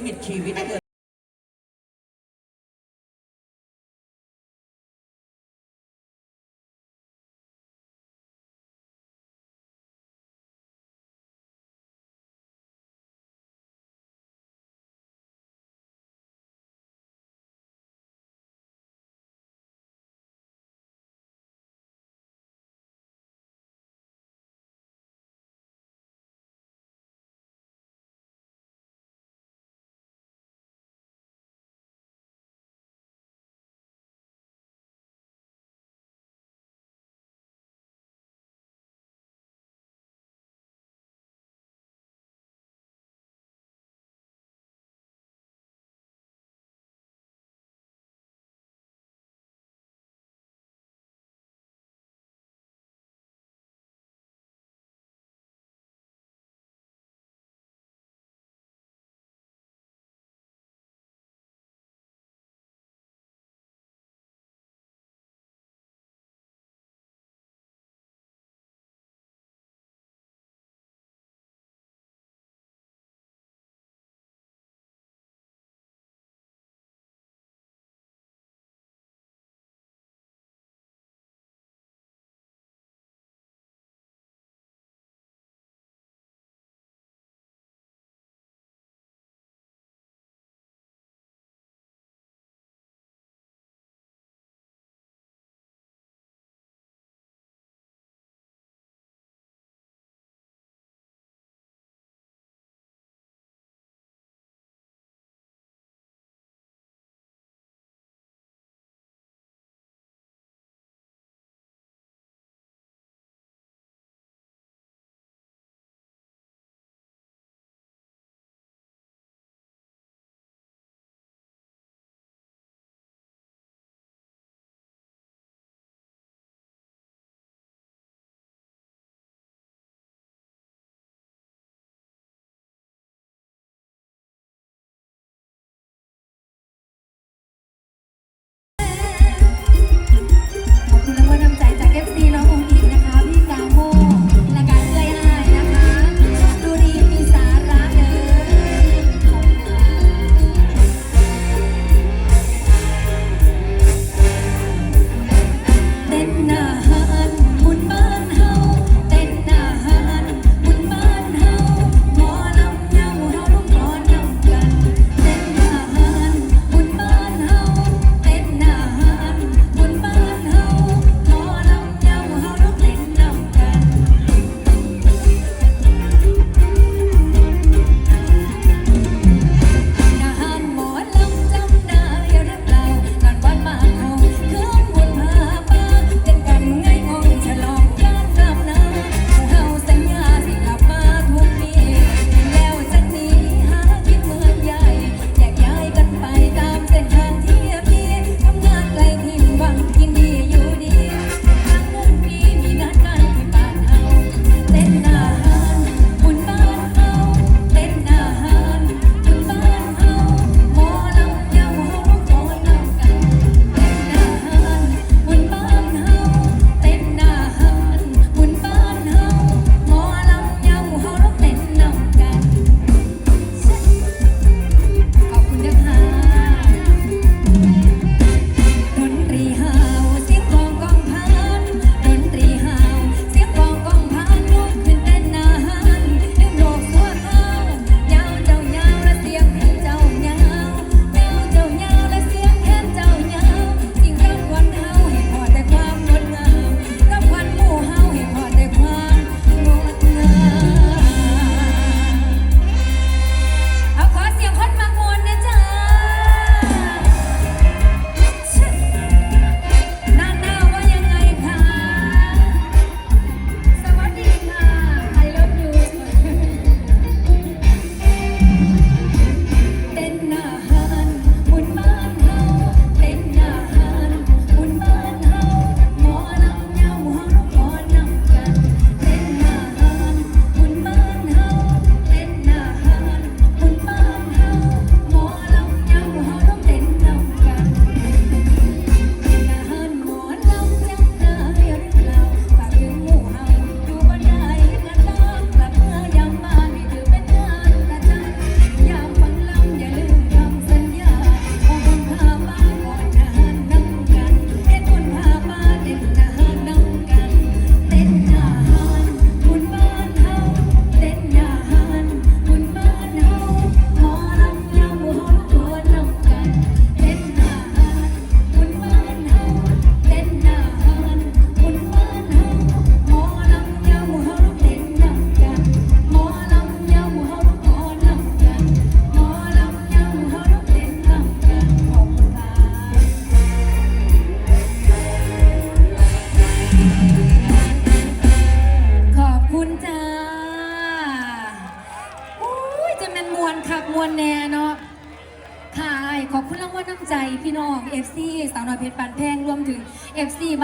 ลิมิตชีวิตเลย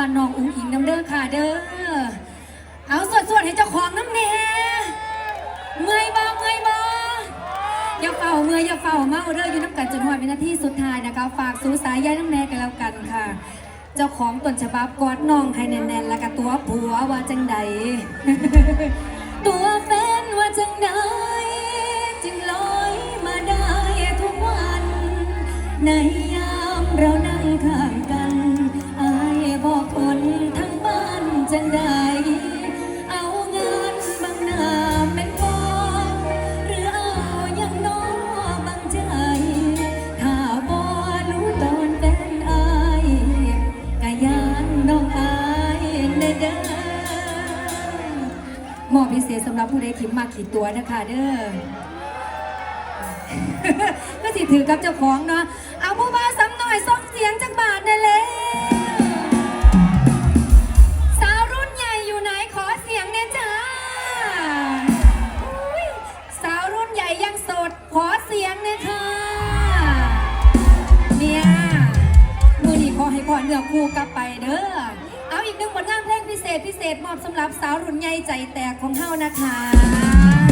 านน้องอุ้งอิงน้ำเด้อค่ะเด้อ เอาสวดๆให้เจ้าของน้ำแน่เมื่อยบ่เมื่อยบ่อย่าเฝ้าเมื่อยอย่าเฝ้าเมาเด้ออยู่น้ำกันจนหอดวินาทีสุดท้ายนะคะ ฝากสูสายใยน้ำแน่กันแล้วกันค่ะ เจ้าของต้นฉบับกอดน้องให้แน่นๆแล้วก็ตัวผัวว่าจังใด ตัวแฟนว่าจังใด พิเศษสำหรับผู้ใดที่มาขีดตัวนะคะเด้อก็สิถือกับเจ้าของเนาะ มอบสำหรับสาวรุ่นใหญ่ใจแตกของเฮานะคะ